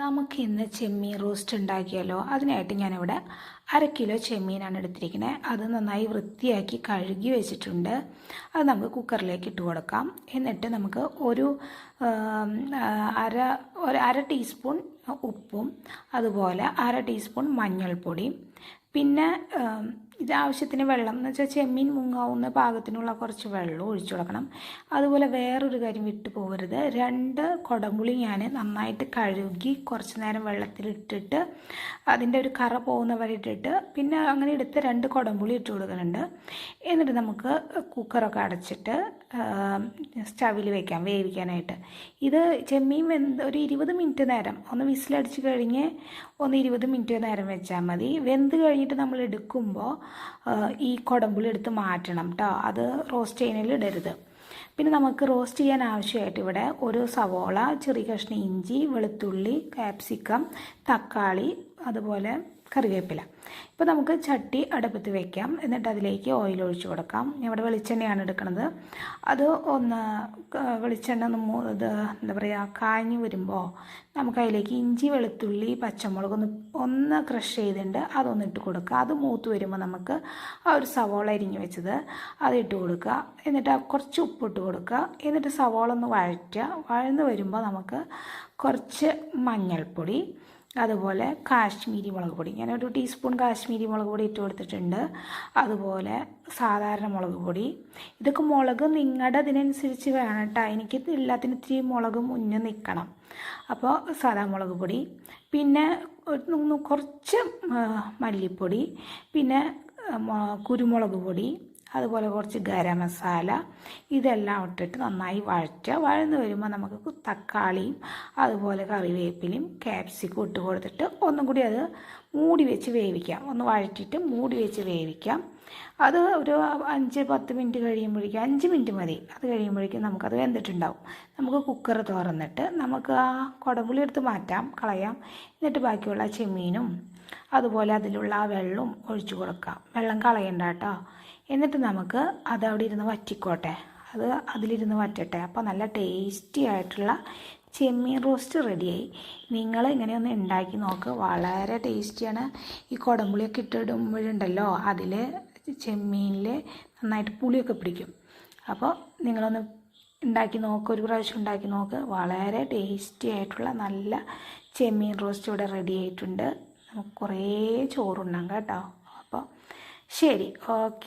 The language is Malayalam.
നമുക്ക് ഇന്ന് ചെമ്മീൻ റോസ്റ്റ് ഉണ്ടാക്കിയാലോ? അതിനായിട്ട് ഞാനിവിടെ അര കിലോ ചെമ്മീനാണ് എടുത്തിരിക്കുന്നത് അത് നന്നായി വൃത്തിയാക്കി കഴുകി വെച്ചിട്ടുണ്ട്. അത് നമുക്ക് കുക്കറിലേക്ക് ഇട്ട് കൊടുക്കാം. എന്നിട്ട് നമുക്ക് ഒരു അര ഒരു അര ടീസ്പൂൺ ഉപ്പും അതുപോലെ അര ടീസ്പൂൺ മഞ്ഞൾപ്പൊടിയും പിന്നെ ഇത് ആവശ്യത്തിന് വെള്ളം എന്ന് വെച്ചാൽ ചെമ്മീൻ മുങ്ങാവുന്ന പാകത്തിനുള്ള കുറച്ച് വെള്ളം ഒഴിച്ചു കൊടുക്കണം. അതുപോലെ വേറൊരു കാര്യം വിട്ടു പോകരുത്. രണ്ട് കുടംപുളി ഞാൻ നന്നായിട്ട് കഴുകി കുറച്ച് നേരം വെള്ളത്തിലിട്ടിട്ട് അതിന്റെ ഒരു കറ പോകുന്ന വരെ ഇട്ടിട്ട് പിന്നെ അങ്ങനെ എടുത്ത് രണ്ട് കുടംപുളി ഇട്ട് കൊടുക്കുന്നുണ്ട്. എന്നിട്ട് നമുക്ക് കുക്കറൊക്കെ അടച്ചിട്ട് സ്റ്റവിൽ വെക്കാം വേവിക്കാനായിട്ട്. ഇത് ചെമ്മീൻ വെന്ത് ഒരു ഇരുപത് മിനിറ്റ് നേരം ഒന്ന് വിസിലടിച്ച് കഴിഞ്ഞ് ഒന്ന് ഇരുപത് മിനിറ്റ് നേരം വെച്ചാൽ മതി. വെന്ത് കഴിഞ്ഞിട്ട് നമ്മൾ എടുക്കുമ്പോൾ ഈ കുടമ്പുളെടുത്ത് മാറ്റണം കേട്ടോ അത് റോസ്റ്റ് ചെയ്യുന്നതിൽ ഇടരുത്. പിന്നെ നമുക്ക് റോസ്റ്റ് ചെയ്യാൻ ആവശ്യമായിട്ട് ഇവിടെ ഒരു സവോള ചെറിയ കഷ്ണം ഇഞ്ചി വെളുത്തുള്ളി കാപ്സിക്കം തക്കാളി അതുപോലെ കറിവേപ്പില. ഇപ്പോൾ നമുക്ക് ചട്ടി അടുപ്പത്ത് വെക്കാം. എന്നിട്ട് അതിലേക്ക് ഓയിൽ ഒഴിച്ചു കൊടുക്കാം. ഇവിടെ വെളിച്ചെണ്ണയാണ് എടുക്കുന്നത്. അത് ഒന്ന് വെളിച്ചെണ്ണ ഒന്ന് ഇത് എന്താ പറയുക കാഞ്ഞു വരുമ്പോൾ നമുക്ക് അതിലേക്ക് ഇഞ്ചി വെളുത്തുള്ളി പച്ചമുളക് ഒന്ന് ഒന്ന് ക്രഷ് ചെയ്തിട്ടുണ്ട് അതൊന്ന് ഇട്ട് കൊടുക്കുക. അത് മൂത്ത് വരുമ്പോൾ നമുക്ക് ആ ഒരു സവോള അരിഞ്ഞ് വെച്ചത് അത് ഇട്ട് കൊടുക്കുക. എന്നിട്ട് കുറച്ച് ഉപ്പിട്ട് കൊടുക്കുക. എന്നിട്ട് സവോള ഒന്ന് വഴറ്റുക. വഴന്ന് വരുമ്പോൾ നമുക്ക് കുറച്ച് മഞ്ഞൾപ്പൊടി അതുപോലെ കാശ്മീരി മുളക് പൊടി. ഒരു ടീസ്പൂൺ കാശ്മീരി മുളക് പൊടി ഇട്ട് കൊടുത്തിട്ടുണ്ട്. അതുപോലെ സാധാരണ മുളക് പൊടി. ഇതൊക്കെ മുളക് നിങ്ങളുടെ അതിനനുസരിച്ച് വേണം കേട്ടോ എനിക്ക് എല്ലാത്തിനും ഇത്തിരി മുളക് മുന്നേ നിൽക്കണം അപ്പോൾ സാധാ മുളക് പൊടി. പിന്നെ കുറച്ച് മല്ലിപ്പൊടി. പിന്നെ കുരുമുളക് പൊടി. അതുപോലെ കുറച്ച് ഗരം മസാല ഇതെല്ലാം ഇട്ടിട്ട് നന്നായി വഴറ്റുക. വഴന്ന് വരുമ്പോൾ നമുക്ക് തക്കാളിയും അതുപോലെ കറിവേപ്പിലയും ക്യാപ്സിക്കും ഇട്ട് കൊടുത്തിട്ട് ഒന്നും കൂടി അത് മൂടി വെച്ച് വേവിക്കാം. ഒന്ന് വഴറ്റിയിട്ട് മൂടി വെച്ച് വേവിക്കാം. അത് ഒരു അഞ്ച് പത്ത് മിനിറ്റ് കഴിയുമ്പോഴേക്കും അഞ്ച് മിനിറ്റ് മതി. അത് കഴിയുമ്പോഴേക്കും നമുക്കത് വെന്തിട്ടുണ്ടാവും. നമുക്ക് കുക്കർ തുറന്നിട്ട് നമുക്ക് ആ കുടമ്പുളി എടുത്ത് മാറ്റാം കളയാം. എന്നിട്ട് ബാക്കിയുള്ള ചെമ്മീനും അതുപോലെ അതിലുള്ള ആ വെള്ളവും ഒഴിച്ചു കൊടുക്കാം. വെള്ളം കളയണ്ട കേട്ടോ. എന്നിട്ട് നമുക്ക് അത് അവിടെ ഇരുന്ന് വറ്റിക്കോട്ടെ. അത് അതിലിരുന്ന് വറ്റട്ടെ. അപ്പോൾ നല്ല ടേസ്റ്റി ആയിട്ടുള്ള ചെമ്മീൻ റോസ്റ്റ് റെഡിയായി നിങ്ങൾ ഇങ്ങനെയൊന്ന് ഉണ്ടാക്കി നോക്ക്. വളരെ ടേസ്റ്റിയാണ് ഈ കുടംപുളിയൊക്കെ ഇട്ടിടുമ്പോഴുണ്ടല്ലോ അതിൽ ചെമ്മീനിൽ നന്നായിട്ട് പുളിയൊക്കെ പിടിക്കും. അപ്പോൾ നിങ്ങളൊന്ന് ഉണ്ടാക്കി നോക്ക്. ഒരു പ്രാവശ്യം ഉണ്ടാക്കി നോക്ക്. വളരെ ടേസ്റ്റി ആയിട്ടുള്ള നല്ല ചെമ്മീൻ റോസ്റ്റ് ഇവിടെ റെഡി ആയിട്ടുണ്ട്. നമുക്ക് കുറേ ചോറുണ്ടാകും കേട്ടോ. അപ്പോൾ ശരി ഓക്കെ.